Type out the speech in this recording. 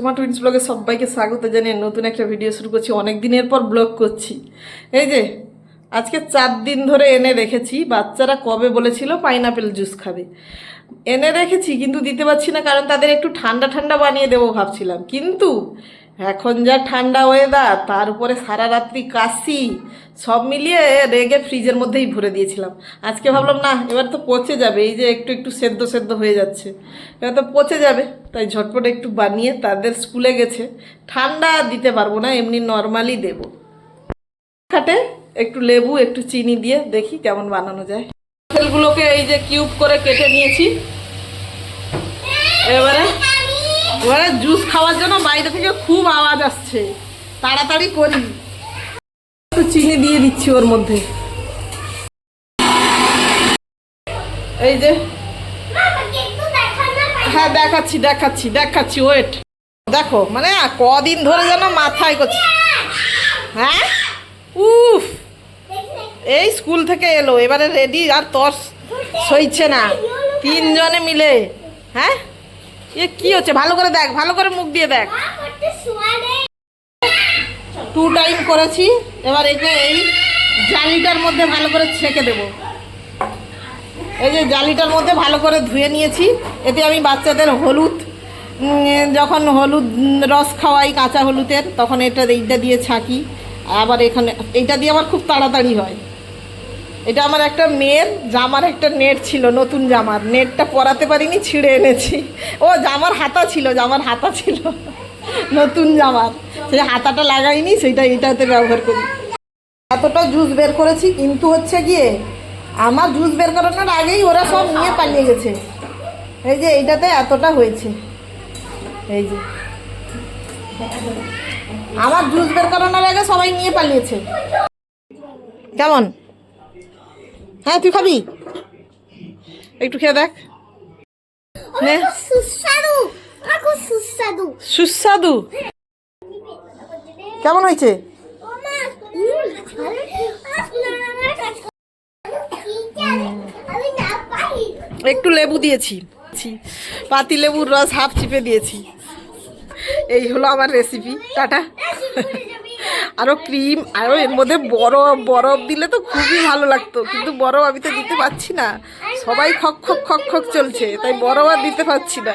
Soma twins ব্লগে সবাইকে স্বাগত জানিয়ে নতুন একটা ভিডিও শুরু করছি। অনেক দিনের পর ব্লগ করছি। এই যে, আজকে চার দিন ধরে এনে রেখেছি। বাচ্চারা কবে বলেছিল পাইনাপেল জুস খাবে। এনে রেখেছি, কিন্তু দিতে পারছি না, কারণ তাদের একটু ঠান্ডা ঠান্ডা বানিয়ে দেবো ভাবছিলাম। কিন্তু এখন যা ঠান্ডা ওয়েদার তার উপরে সারা রাত্রি কাশি সব মিলিয়ে রেগে ফ্রিজের মধ্যেই ভরে দিয়েছিলাম। আজকে ভাবলাম, না, এবার তো পচে যাবে, এই যে একটু একটু সেদ্ধ সেদ্ধ হয়ে যাচ্ছে। এবার তো পচে যাবে, তাই ঝটপট একটু বানিয়ে তাদের স্কুলে গেছে। ঠান্ডা দিতে পারব না, এমনি নর্মালি দেবো। খাটে একটু লেবু, একটু চিনি দিয়ে দেখি কেমন বানানো যায়। আপেলগুলোকে এই যে কিউব করে কেটে নিয়েছি। এবারে এবারে জুস খাওয়ার জন্য বাইরে থেকে খুব আওয়াজ আসছে। তাড়াতাড়ি করি। চিনি দিয়ে দিচ্ছি ওর মধ্যে। এই যে। হ্যাঁ দেখাচ্ছি দেখাচ্ছি দেখাচ্ছি ওয়েট দেখো মানে কদিন ধরে যেন মাথায় করছি। হ্যাঁ? উফ! এই স্কুল থেকে এলো, এবারে রেডি আর তর সইছে না। তিনজনে মিলে। হ্যাঁ? এ কি হচ্ছে? ভালো করে দেখ, ভালো করে মুখ দিয়ে দেখ। টু টাইম করেছি। এবার একে এই জালিটার মধ্যে ভালো করে ছেঁকে দেবো। এই যে জালিটার মধ্যে ভালো করে ধুয়ে নিয়েছি। এতে আমি বাচ্চাদের হলুদ যখন হলুদ রস খাওয়াই কাঁচা হলুদের, তখন এটা এইটা দিয়ে ছাঁকি। আবার এখানে, এইটা দিয়ে আমার খুব তাড়াতাড়ি হয়। এটা আমার একটা মেয়ের, জামার একটা নেট ছিল, নতুন জামার। নেটটা পরাতে পারিনি, ছিঁড়ে এনেছি। ও, জামার হাতা ছিল, জামার হাতা ছিল। নতুন জামার সেই হাতাটা লাগাইনি সেইটা এটাতে ব্যবহার করি। এতটা জুস বের করেছি কিন্তু হচ্ছে গিয়ে আমার জুস বের করানোর আগেই ওরা সব নিয়ে পালিয়ে গেছে। এই যে এইটাতে এতটা হয়েছে। এই যে। আমার জুস বের করানোর আগে সবাই নিয়ে পালিয়েছে। কেমন? হ্যাঁ তুই খাবি? একটু খেয়ে দেখ। সুস্বাদু। সুস্বাদু। সুস্বাদু। কেমন হয়েছে? আমি না পারি একটু লেবু দিয়েছি। পাতি লেবুর রস হাফ চিপে দিয়েছি। এই হলো আমার রেসিপি টাটা। আরও ক্রিম আরও এর মধ্যে বরফ বরফ দিলে তো খুবই ভালো লাগতো কিন্তু বরফ আমি তো দিতে পারছি না। সবাই খক খক খক খক চলছে তাই বরফ আর দিতে পারছি না।